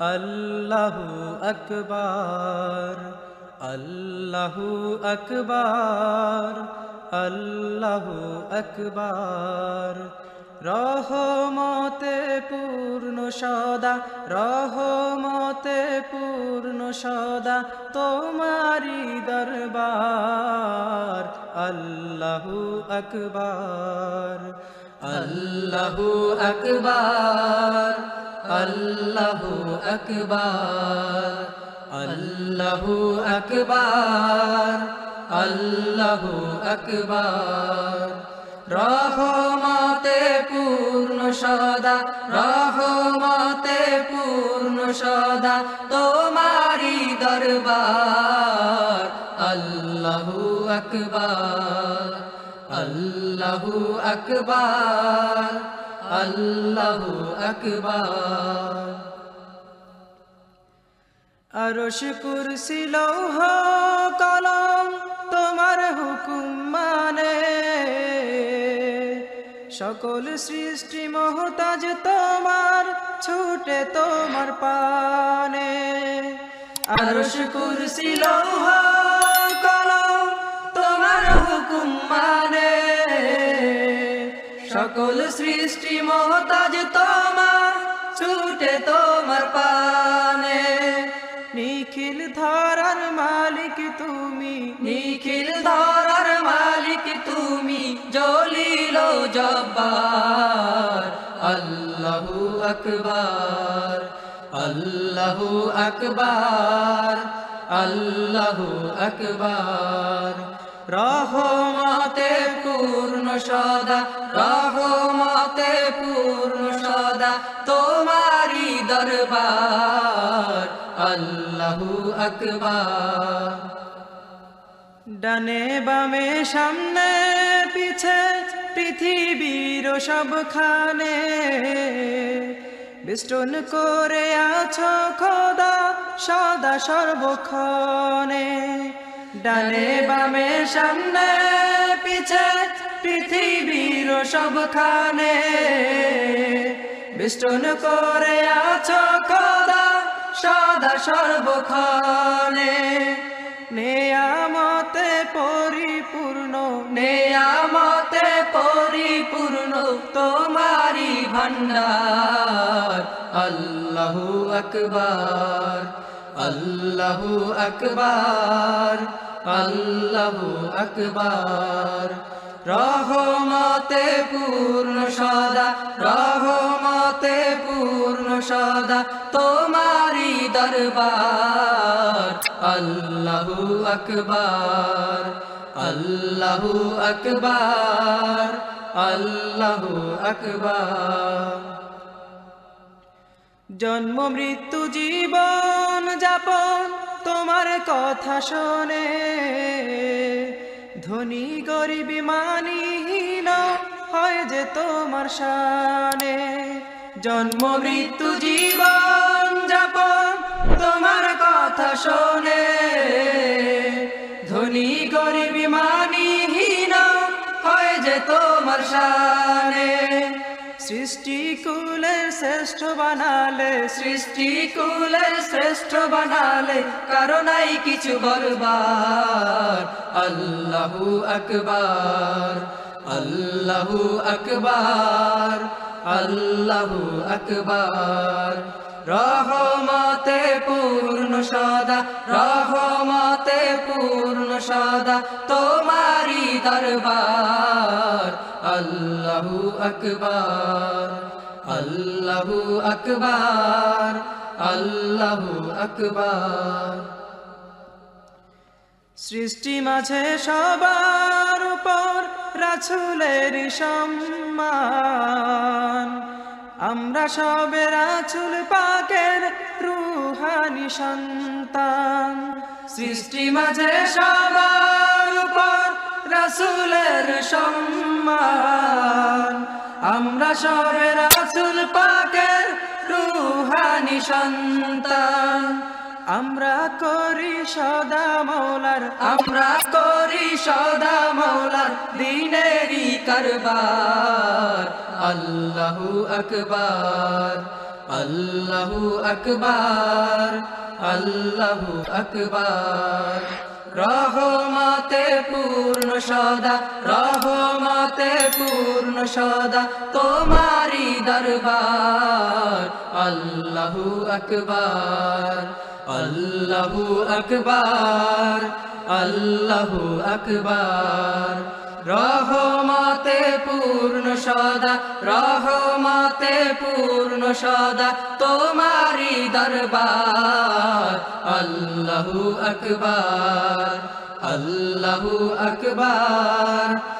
আল্লাহু আকবার আল্লাহু আকবার আল্লাহু আকবার। রহমতে পূর্ণ সদা, রহমতে পূর্ণ সদা তোমারি দরবার। আল্লাহু আকবার আল্লাহু আকবার। আল্লাহু আকবার আল্লাহু আকবার আল্লাহু আকবার। রহমতে পূর্ণ সদা, রহমতে পূর্ণ সদা তোমারি দরবার। আল্লাহু আকবার আল্লাহু আকবার। আল্লাহু আকবার। আরশ কুরসি লৌহ কলম তোমার হুকুম মানে। সকল সৃষ্টি মহতাজ তোমার, ছুটে তোমার পানে। আরশ কুরসি লৌহ কলম তোমার হুকুম মানে। সকল সৃষ্টি মহতাজ তোমার ছুটে তোমার পানে। নিখিল ধরার মালিক তুমি। নিখিল ধরার মালিক তুমি জলিল জব্বার। আল্লাহু আকবার আল্লাহু আকবার আল্লাহু আকবার। রহমতে পূর্ণ সদা রহমতে পূর্ণ সদা তোমারি দরবার, আল্লাহু আকবার। ডানে বামে, সামনে, পিছে, পৃথিবীর সবখানে, বিষ্টন করে আছো খোদা, সদা সর্বক্ষণে। ডানে বামে, সামনে, পিছে, পৃথিবীর সবখানে। বিষ্টন করে আছো খোদা, সদা সর্বক্ষণে। নেয়ামতে পরিপূর্ণ নেয়ামতে পরিপূর্ণ তোমারি ভান্ডার আল্লাহু আকবার। আল্লাহু আকবার আল্লাহু আকবার। রহমতে পূর্ণ সদা, রহমতে পূর্ণ সদা তোমারি দরবার। আল্লাহু আকবার আল্লাহু আকবার আল্লাহু আকবার। জন্ম, মৃত্যু, জীবন যাপন, তোমার কথা শোনে। ধনী, গরিব, মানিহীন, হয় যে তোমার শানে। জন্ম, মৃত্যু, জীবন যাপন, তোমার কথা শোনে। ধনী, গরিব, মানিহীন, হয় যে তোমার শানে। সৃষ্টি কুলের শ্রেষ্ঠ বানালে সৃষ্টি কুলের শ্রেষ্ঠ বানালে কারণাই কিছু বলবার আল্লাহু আকবার আল্লাহু আকবার আল্লাহু আকবার। রহমতে পূর্ণ সদা, রহমতে পূর্ণ সদা তোমারি দরবার। আল্লাহু আকবার আল্লাহু আকবার আল্লাহু আকবার। সৃষ্টি মাঝে সবার উপর রাছুলের সম্মান। আমরা সবে রাছুল পাকের রুহানি সন্তান। সৃষ্টি মাঝে সবার উপর রাসুলের সম্মান। আমরা সবে রাসুল পাকের রুহানি সন্তান। আমরা করি সদা মৌলার, আমরা করি সদা মৌলার দিনেরই কারবার। আল্লাহু আকবার আল্লাহু আকবার আল্লাহু আকবার। রহমতে পূর্ণ সদা, রহমতে পূর্ণ সদা তোমারি দরবার। আল্লাহু আকবার আল্লাহু আকবার আল্লাহু আকবার। রহমতে পূর্ণ সদা, রহমতে পূর্ণ সদা তোমারি দরবার। আল্লাহু আকবার আল্লাহু আকবার।